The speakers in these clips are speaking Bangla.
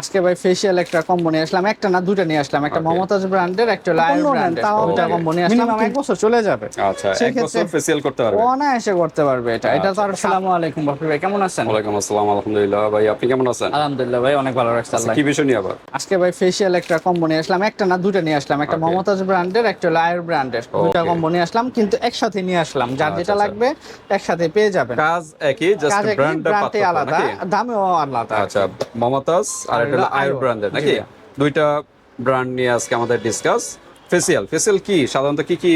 আজকে ভাই ফেশিয়াল একটা কম্বো নিয়ে আসলাম। একটা না দুটো নিয়ে আসলাম। একটা মমতাজ ব্র্যান্ডের একটা আয়ুর ব্র্যান্ডের দুটা Okay. কম্বো নিয়ে আসলাম। এক বছর চলে যাবে। আচ্ছা এক বছর ফেসিয়াল করতে পারবে। অনায়াসে করতে পারবে এটা। এটা তো আচ্ছা। আসসালামু আলাইকুম বাপি ভাই কেমন আছেন? ওয়ালাইকুম আসসালাম আলহামদুলিল্লাহ। ভাই আপনি কেমন আছেন? আলহামদুলিল্লাহ ভাই অনেক ভালো রাখছে আল্লাহ কি বিষয় নিয়ে আবার? আজকে ভাই ফেশিয়াল একটা কম্বো নিয়ে আসলাম। একটা না দুটো নিয়ে আসলাম। একটা মমতাজ ব্র্যান্ডের একটা আয়ুর ব্র্যান্ডের দুটা. কম্বো নিয়ে আসলাম কিন্তু একসাথে নিয়ে আসলাম। যার আচ্ছা, যেটা আচ্ছা। লাগবে একসাথে পেয়ে যাবেন। কাজ একই জাস্ট ব্র্যান্ডটা আলাদা দামেও আলাদা। আচ্ছা মমতাজ আর আয়ুর। ব্র্যান্ডের নাকি? দুইটা ব্র্যান্ড নিয়ে আজকে আমাদের ডিসকাস ফেসিয়াল ফেসিয়াল কি? সাধারণত কি কি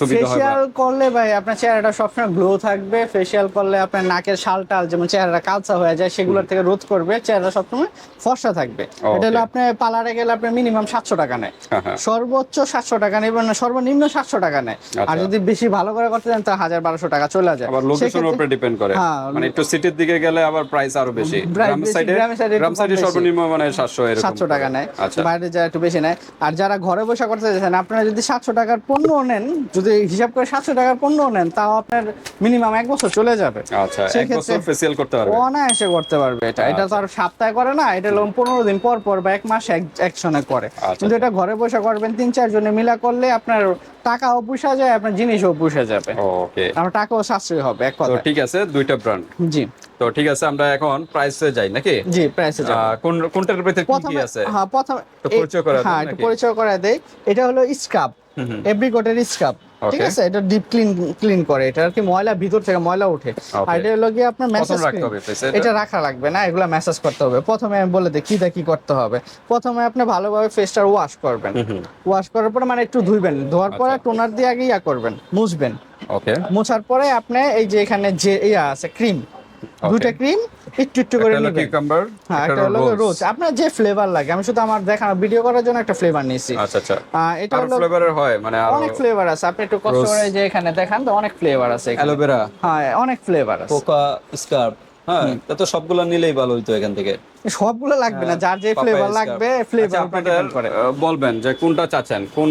সুবিধা হয় ফেশিয়াল করলে ভাই আপনার চেহারাটা সবসময় গ্লো থাকবে। ফেশিয়াল করলে আপনার নাকের শাল টাল যেমন কালচা হয়ে যায় সেগুলোর থেকে রোধ করবে চেহারা সবসময় ফর্সা থাকবে। এটা হলো আপনি পার্লারে গেলে আপনি মিনিমাম সাতশো টাকা নেয়। হ্যাঁ, হ্যাঁ। সর্বোচ্চ সাতশো টাকা নেবেন না সর্বনিম্ন সাতশো টাকা নেয়। আর আচ্ছা। যদি বেশি ভালো করে করতে চান তাহলে হাজার বারোশো টাকা চলে যায়। আবার লোকেশনের উপরে ডিপেন্ড করে। হ্যাঁ, মানে একটু সিটির দিকে গেলে আবার প্রাইস আরও বেশি। গ্রাম সাইডে গ্রাম সর্বনিম্ন মানে 700 সাতশো টাকা নেয়। আচ্ছা। বাইরে যা একটু বেশি নেয়। আর যারা ঘরে বসে করতে চাইছেন আপনারা যদি সাতশো টাকার পণ্য নেন যদি হিসাব করে সাতশো টাকার পণ্য নেন তাও আপনার মিনিমাম এক বছর চলে যাবে। আচ্ছা এক বছর ফেসিয়াল করতে পারবে। অনায়াসে করতে পারবে এটা। এটা তো আর সপ্তাহে করে না এটা হলো পনেরো দিন পর পর বা এক মাস এক- একসঙ্গে করে। আচ্ছা, কিন্তু এটা ঘরে বসে করবেন তিন চার জনে মিলা করলে আপনার টাকাও পুষা যায় আপনার জিনিসও পুষে যাবে। ওকে। আমার টাকাও সাশ্রয় হবে এক কথা ঠিক আছে দুইটা ব্র্যান্ড জি। তো ঠিক আছে আমরা এখন প্রাইসে যাই নাকি? জি প্রাইসে আহ, কোন কোনটার ভিতরে কি কি আছে? হ্যাঁ প্রথমে তো পরিচয় দেন হ্যাঁ একটু পরিচয় করা দেই। এটা হলো স্কাব এভরিকোটের স্কাব ঠিক আছে? এটা ডিপ ক্লিন ক্লিন করে। এটা আর কি ময়লা ভিতর থেকে ময়লা ওঠে। আর এটা হলো গিয়ে আপনার ম্যাসেজ রাখতে হবে এটা? রাখা লাগবে না এগুলা ম্যাসেজ করতে হবে। প্রথমে আমি বলে দিই কি কি করতে হবে? প্রথমে আপনি ভালোভাবে ফেসটা ওয়াশ করবেন। ওয়াশ করার পরে মানে একটু ধুইবেন। ধোয়ার পরে আচ্ছা। টোনার দিয়ে আগে ইয়া করবেন মুছবেন। ওকে মোছার পরে আপনি এই যে এখানে যে ইয়া আছে ক্রিম দুইটা ক্রিম একটু একটু করে নেবেন। হ্যাঁ একটা হলো রোজ আপনার যে ফ্লেভার লাগে আমি শুধু আমার দেখানো ভিডিও করার জন্য একটা ফ্লেভার নিয়েছি। আচ্ছা আচ্ছা। এটা হলো ফ্লেভারের হয় মানে অনেক ফ্লেভার আছে। আপনি একটু কষ্ট করে যে এখানে দেখান তো অনেক ফ্লেভার আছে অ্যালোভেরা হ্যাঁ অনেক ফ্লেভার আছে। পোকা স্কার্প হ্যাঁ তো সবগুলো নিলেই ভালো হইতো এখান থেকে। সবগুলো লাগবে না যার যে ফ্লেভার লাগবে আচ্ছা, ফ্লেভার আপনাদের করে। বলবেন যে কোনটা চাচ্ছেন? কোন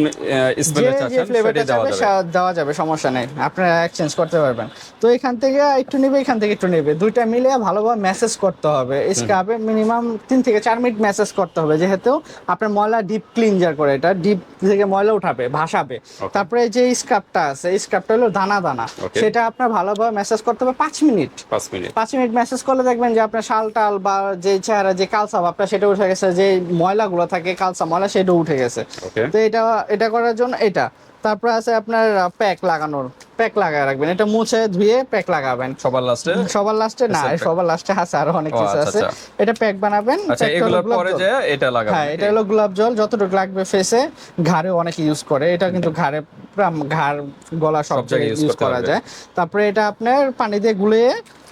স্মেলে চাচ্ছেন ফ্লেভারটা দেওয়া যাবে। দেওয়া যাবে সমস্যা নেই। আপনারা এক্সচেঞ্জ করতে পারবেন। তো এখান থেকে একটু নেবে এখান থেকে একটু নেবে। দুইটা মিলে ভালোভাবে মেসেজ করতে হবে। স্কাবে মিনিমাম তিন থেকে চার মিনিট মেসেজ করতে হবে। যেহেতু আপনার ময়লা ডিপ ক্লিনজার করে এটা ডিপ থেকে ময়লা উঠাবে ভাসাবে। তারপরে যে স্কাপটা আছে স্কাপটা হলো দানা দানা। সেটা আপনার ভালোভাবে মেসেজ করতে হবে পাঁচ মিনিট। পাঁচ মিনিট। পাঁচ মিনিট মেসেজ করলে দেখবেন যে আপনার শাল টাল বা যে চেহারা যে কালসা ভাবটা সেটা উঠে গেছে। যে ময়লাগুলো থাকে কালসা ময়লা সেটা উঠে গেছে। তো এটা এটা করার জন্য এটা। তারপর আছে আপনার প্যাক লাগানোর। প্যাক লাগায় রাখবেন। এটা মুছে ধুয়ে প্যাক লাগাবেন। সবার লাস্টে? সবার লাস্টে না সবার লাস্টে আছে আরও অনেক কিছু আচ্ছা, আছে। আচ্ছা। এটা প্যাক বানাবেন আচ্ছা এগুলোর পরে যে এটা লাগাবেন হ্যাঁ এটা হলো গোলাপ জল যতটুকু লাগবে ফেসে। ঘাড়ে অনেকে ইউজ করে। এটা কিন্তু ঘাড়ে ঘাড় গলা সব জায়গায় ইউজ করা যায়। তারপরে এটা আপনার পানি দিয়ে গুলিয়ে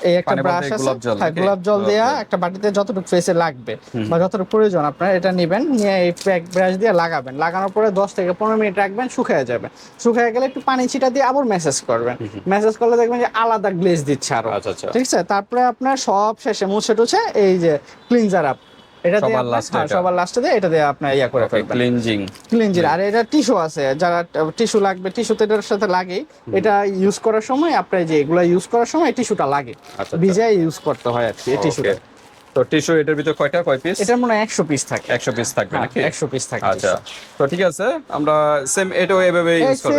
এই একটা ব্রাশ আছে গোলাপ জল হ্যাঁ গোলাপ জল দেয়া একটা বাটিতে যতটুকু ফেসে লাগবে বা যতটুকু প্রয়োজন আপনার এটা নেবেন নিয়ে এই প্যাক ব্রাশ দিয়ে লাগাবেন। লাগানোর পরে দশ থেকে পনেরো মিনিট রাখবেন শুকিয়ে যাবে। শুকিয়ে গেলে একটু পানি ছিটা দিয়ে আবার মেসেজ করবেন। মেসেজ করলে দেখবেন যে আলাদা গ্লেজ দিচ্ছে আরও। আচ্ছা, আচ্ছা। ঠিক আছে? তারপরে আপনার সব শেষে মুছে টুছে এই যে ক্লিনজার আপ এটা সবার হ্যাঁ, এটা। সবার লাস্টে দিয়ে এটা দিয়ে আপনার ইয়া করে ফেলবেন। ক্লিনজিং ক্লিনজির আর এটা টিস্যু আছে। যারা টিস্যু লাগবে টিস্যু তো এটার সাথে লাগেই। এটা ইউজ করার সময় আপনার যে এগুলো ইউজ করার সময় টিস্যুটা লাগে। আচ্ছা। ভিজাই ইউজ করতে হয় আর কি টিস্যুটা তো টিস্যু এটার ভিতর কয়টা? কয় পিস এটার মনে হয় একশো পিস থাকে। একশো পিস থাকবে হ্যাঁ, নাকি? একশো পিস থাকে আচ্ছা তো ঠিক আছে আমরা সেম এটাও এভাবে ইউজ করব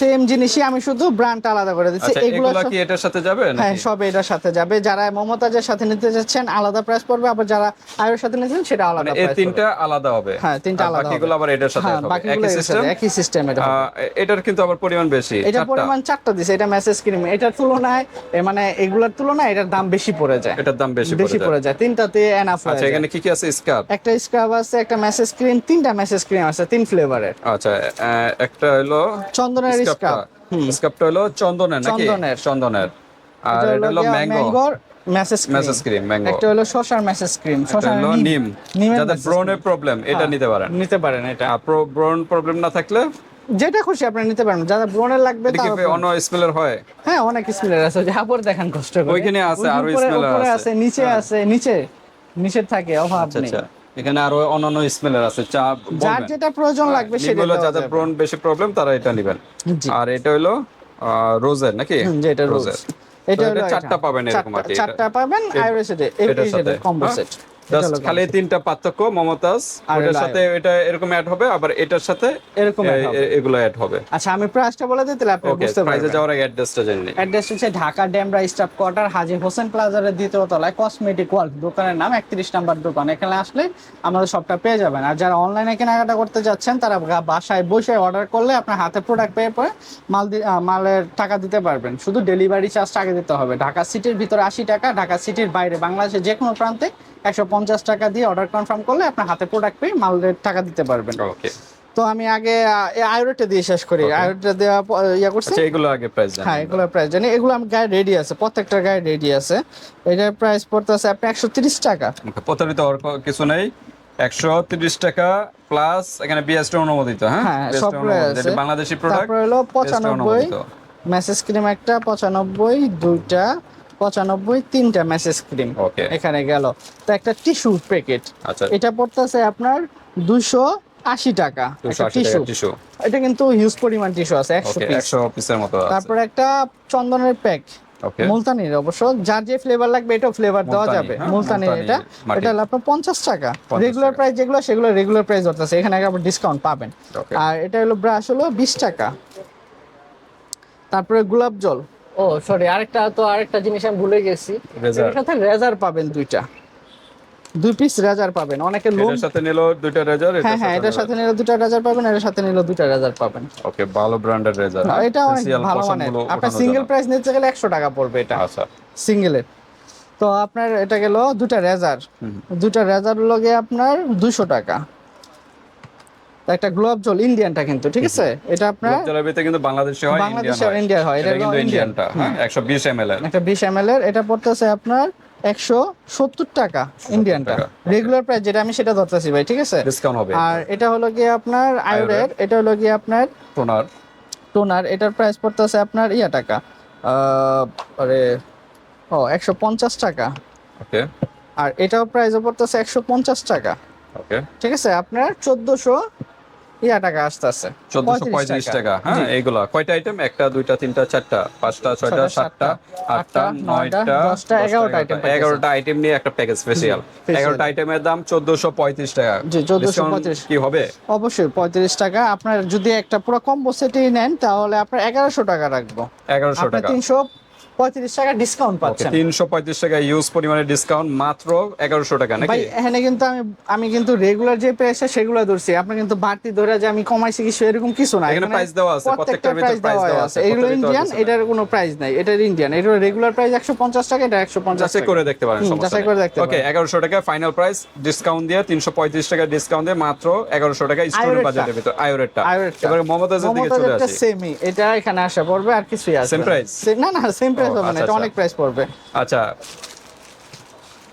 সেম জিনিসই আমি শুধু ব্র্যান্ড আলাদা করে দিচ্ছি। আচ্ছা এগুলো কি এটার সাথে যাবে হ্যাঁ সব এটার সাথে যাবে। যারা মমতাজের সাথে নিতে যাচ্ছেন আলাদা প্রাইস পড়বে আবার যারা আয়ের সাথে নিতেন সেটা আলাদা মানে এই তিনটা আলাদা হবে। হ্যাঁ, তিনটা আলাদা বাকিগুলো আবার এটার সাথে হ্যাঁ হবে। একই সিস্টেম একই সিস্টেম এটা এটার কিন্তু আবার পরিমাণ বেশি। এটা পরিমাণ চারটা দিছে। এটা মেসেজ ক্রিম এটার তুলনায় মানে এগুলোর তুলনায় এটার দাম বেশি পড়ে যায়। এটার দাম বেশি বেশি পড়ে যায়। তিনটাতে এনাফ আচ্ছা এখানে কি কি আছে? স্কার্প একটা স্ক্রাব আছে একটা মেসেজ ক্রিম তিনটা মেসেজ ক্রিম আছে তিন ফ্লেভারের আচ্ছা একটা হলো চন্দনের স্ক্রাব স্কার্পটা হলো চন্দনের নাকি? চন্দনের। চন্দনের। আর এটা হলো mango massage massage cream mango একটা হলো শসার মেসেজ ক্রিম নিম। যাদের ব্রনের প্রবলেম এটা হ্যাঁ, নিতে পারেন। নিতে পারেন এটা। ব্রন প্রবলেম না থাকলে যেটা খুশি আপনি নিতে পারেন। যারা ব্রনের লাগবে এটা তারা অন্য স্মেলের হয়? হ্যাঁ অনেক স্মেলের আছে। যা পরে দেখান কষ্ট করে। ওইখানে আছে, আরও উপরে- আছে। আছে নিচে আছে নিচে। নিচের থাকে অভাব আচ্ছা নেই। আচ্ছা। এখানে আরও অন্যান্য স্মেলের আছে চা যার যেটা প্রয়োজন লাগবে সেটা দেওয়া যাদের। ব্রন বেশি প্রবলেম তারা এটা নেবেন। আর এটা হলো রোজের নাকি? এটা রোজ। রোজের এটা হলো এটা চারটা পাবেন এরকম চারটা- এটা- পাবেন এ- আইরিস এর এটার কম্বো হ্যাঁ? সেট জাস্ট খালি তিনটা পার্থক্য মমতাজ আর সাথে এটা এরকম অ্যাড হবে আবার এটার সাথে এরকম এগুলো অ্যাড হবে। আচ্ছা আমি প্রাইসটা বলে দিই তাহলে আপনি বুঝতে পারবেন। যাওয়ার আগে অ্যাড্রেসটা জেনে অ্যাড্রেস হচ্ছে ঢাকা ড্যামরা স্টাফ কোয়ার্টার হাজি হোসেন প্লাজারের দ্বিতীয় তলায় কসমেটিক ওয়ার্ল্ড দোকানের নাম একত্রিশ নাম্বার দোকান। এখানে আসলে আমাদের সবটা পেয়ে যাবেন। আর যারা অনলাইনে কেনাকাটা করতে যাচ্ছেন তারা বাসায় বসে অর্ডার করলে আপনার হাতে প্রোডাক্ট পেয়ে পরে মাল মালের টাকা দিতে পারবেন। শুধু ডেলিভারি চার্জটা আগে দিতে হবে। ঢাকা সিটির ভিতরে আশি টাকা ঢাকা সিটির বাইরে বাংলাদেশের যে কোনো প্রান্তে একশো পঞ্চাশ টাকা দিয়ে অর্ডার কনফার্ম করলে আপনার হাতে প্রোডাক্ট পেয়ে মালের টাকা দিতে পারবেন। ওকে তো আমি আগে আয়োটা দিয়ে শেষ করি. আয়োটা দেওয়া ইয়া করছি। আচ্ছা এগুলো আগে প্রাইস জানি। হ্যাঁ এগুলোর প্রাইস জানি। এগুলো আমি গায়ে রেডি আছে প্রত্যেকটা গায়ে রেডি আছে। এটার প্রাইস পড়তেছে আপনি একশো তিরিশ টাকা। প্রতারিত হওয়ার কিছু নেই। একশো তিরিশ টাকা প্লাস এখানে বিএসটি অনুমোদিত হ্যাঁ? হ্যাঁ। আছে। এটা বাংলাদেশি প্রোডাক্ট হলো পঁচানব্বই। মেসেজ ক্রিম একটা পঁচানব্বই দুইটা। পঁচানব্বই তিনটা মেসেজ ক্রিম এখানে গেল। তো একটা টিস্যু প্যাকেট আচ্ছা। এটা পড়তেছে আপনার দুশো আশি টাকা। টিস্যু এটা কিন্তু হিউজ পরিমাণ টিস্যু আছে একশো পিসের মতো তারপরে একটা চন্দনের প্যাক মুলতানির অবশ্য। যার যে ফ্লেভার লাগবে এটাও ফ্লেভার দেওয়া যাবে। হ্যাঁ, মুলতানির এটা। এটা হলো আপনার পঞ্চাশ টাকা। রেগুলার প্রাইস যেগুলো সেগুলো রেগুলার প্রাইস ধরতেছে। এখানে আবার ডিসকাউন্ট পাবেন। আর এটা হলো ব্রাশ হলো বিশ টাকা। তারপরে গোলাপ জল। ও সরি আরেকটা তো আরেকটা জিনিস আমি ভুলে গেছি। এটার সাথে রেজার পাবেন দুইটা। দুই পিস রেজার পাবেন। অনেকে লোন এটার সাথে নিলো দুইটা রেজার হ্যাঁ হ্যাঁ এটার সাথে নিলে দুইটা রেজার পাবেন এটার সাথে নিলে দুইটা রেজার পাবেন। ওকে ভালো ব্র্যান্ডের রেজার এটা অনেক ভালো মানের। আপনার সিঙ্গেল প্রাইস নিতে গেলে একশো টাকা পড়বে এটা। আচ্ছা। সিঙ্গেলের তো আপনার এটা গেল দুটা রেজার দুটা রেজার লগে আপনার দুশো টাকা। তো একটা গোলাপ জল ইন্ডিয়ানটা কিন্তু ঠিক আছে? এটা আপনার জলেবিতে কিন্তু বাংলাদেশে হয় বাংলাদেশে ইন্ডিয়ান আর ইন্ডিয়ার হয়, এটা কিন্তু ইন্ডিয়ানটা হ্যাঁ একশো বিশ এম এর। একটা বিশ এম এর এটা পড়তেছে আপনার একশো সত্তর টাকা ইন্ডিয়ানটা রেগুলার প্রাইস যেটা আমি সেটা ধরতেছি ভাই ঠিক আছে? ডিসকাউন্ট হবে আর এটা হলো গিয়ে আপনার আয়োডের এটা হলো গিয়ে আপনার টোনার টোনার এটার প্রাইস পড়তেছে আপনার ইয়া টাকা আরে ও একশো পঞ্চাশ টাকা। ওকে। আর এটাও প্রাইসও পড়তেছে একশো পঞ্চাশ টাকা। ওকে। ঠিক আছে? আপনার চোদ্দশো ইয়া টাকা আসতেছে। চোদ্দশো পঁয়ত্রিশ টাকা। হ্যাঁ এইগুলা কয়টা আইটেম একটা দুইটা তিনটা চারটা পাঁচটা ছয়টা সাতটা আটটা নয়টা দশটা, এগারোটা package এগারোটা আইটেম নিয়ে একটা প্যাকেজ স্পেশাল এগারোটা আইটেমের দাম চোদ্দশো পঁয়ত্রিশ টাকা। জি, 1435 Discount কি হবে? অবশ্যই পঁয়ত্রিশ টাকা। আপনার যদি একটা পুরো কম্বো সেটই নেন তাহলে আপনার এগারোশো টাকা রাখব। এগারোশো টাকা। তিনশো পঁয়ত্রিশ টাকা ডিসকাউন্ট পাচ্ছেন। তিনশো পঁয়ত্রিশ টাকা ইউজ পরিমাণে ডিসকাউন্ট মাত্র এগারোশো টাকা ভাই এখানে কিন্তু আমি আমি কিন্তু রেগুলার যে প্রাইস সেগুলো ধরছি। আপনি কিন্তু বাড়তি ধরে যে আমি কমাইছি কিছু এরকম কিছু না। এখানে price দেওয়া আছে, প্রত্যেকটা প্রাইস দেওয়া আছে। আছে, এগুলো ইন্ডিয়ান এটার কোনো প্রাইস নাই। এটার ইন্ডিয়ান এটার রেগুলার প্রাইস একশো পঞ্চাশ টাকা এটা একশো পঞ্চাশ করে দেখতে পারেন যাচাই করে দেখতে ওকে এগারোশো টাকা ফাইনাল প্রাইস ডিসকাউন্ট দিয়ে তিনশো পঁয়ত্রিশ টাকা ডিসকাউন্ট দিয়ে মাত্র এগারোশো টাকা স্টুডেন্ট। বাজারের ভিতর আয়োরেটটা। আয়োরেটটা। এবারে মমতাজের দিকে চলে আসি। সেমই এটা এখানে আসা পড়বে আর কিছুই আসবে Same না। না না সেম প্রাইস হবে না আচ্ছা, এটা আচ্ছা। অনেক প্রাইস পড়বে। আচ্ছা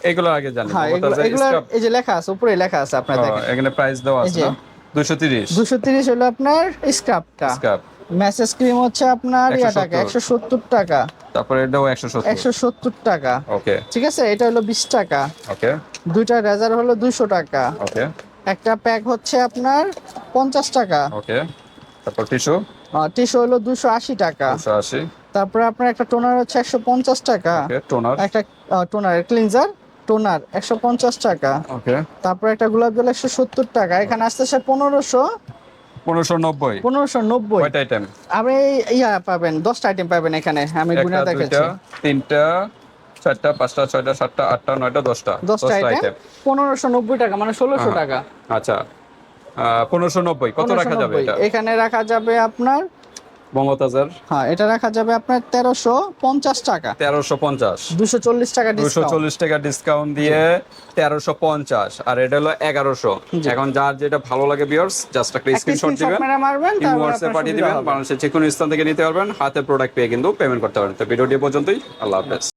এগুলো আগে জানি হ্যাঁ এগুলো এই যে লেখা আছে উপরে লেখা আছে আপনার দেখেন। এখানে প্রাইস দেওয়া আছে যে। না? দুশো তিরিশ। দুশো তিরিশ হলো আপনার স্ক্রাবটা স্কার্ফ মেসেজ ক্রিম হচ্ছে আপনার ইয়া টাকা 170 টাকা। তারপরে এটাও একশো সত্তর। একশো সত্তর টাকা। ওকে। ঠিক আছে এটা হলো বিশ টাকা। ওকে। দুইটা রেজার হলো দুশো টাকা। ওকে। একটা প্যাক হচ্ছে আপনার পঞ্চাশ টাকা। ওকে। তারপর টিস্যু টিস্যু হলো দুশো আশি টাকা। দুশো আশি। তারপরে আপনার একটা টোনার হচ্ছে একশো পঞ্চাশ টাকা। টোনার? একটা টোনার ক্লিনজার টোনার একশো পঞ্চাশ টাকা। ওকে। তারপরে একটা গোলাপ জল একশো সত্তর টাকা। এখানে আসতেছে পনেরোশো। পনেরোশো নব্বই। পনেরোশো নব্বই। কয়টা আইটেম আপনি ইয়া পাবেন দশটা আইটেম পাবেন এখানে। আমি গুনে দেখেছি তিনটা চারটা পাঁচটা ছয়টা সাতটা আটটা নয়টা দশটা। দশটা আইটেম পনেরোশো নব্বই টাকা মানে ষোলোশো। টাকা। আচ্ছা। পনেরোশো নব্বই। কত রাখা যাবে এটা? এখানে রাখা যাবে আপনার মমতাজের হ্যাঁ এটা রাখা যাবে আপনার তেরোশো পঞ্চাশ টাকা। তেরোশো পঞ্চাশ। দুশো চল্লিশ টাকা দুশো চল্লিশ টাকা ডিসকাউন্ট দিয়ে তেরোশো পঞ্চাশ আর এটা হলো এগারোশো। এখন যার যেটা ভালো লাগে বিয়ার্স জাস্ট একটা স্ক্রিনশট দিবেন হোয়াটসঅ্যাপ পাঠিয়ে দিবেন বাংলাদেশের যে কোনো স্থান থেকে নিতে পারবেন হাতে প্রোডাক্ট পেয়ে কিন্তু পেমেন্ট করতে পারেন তো ভিডিওটি পর্যন্তই আল্লাহ হাফেজ।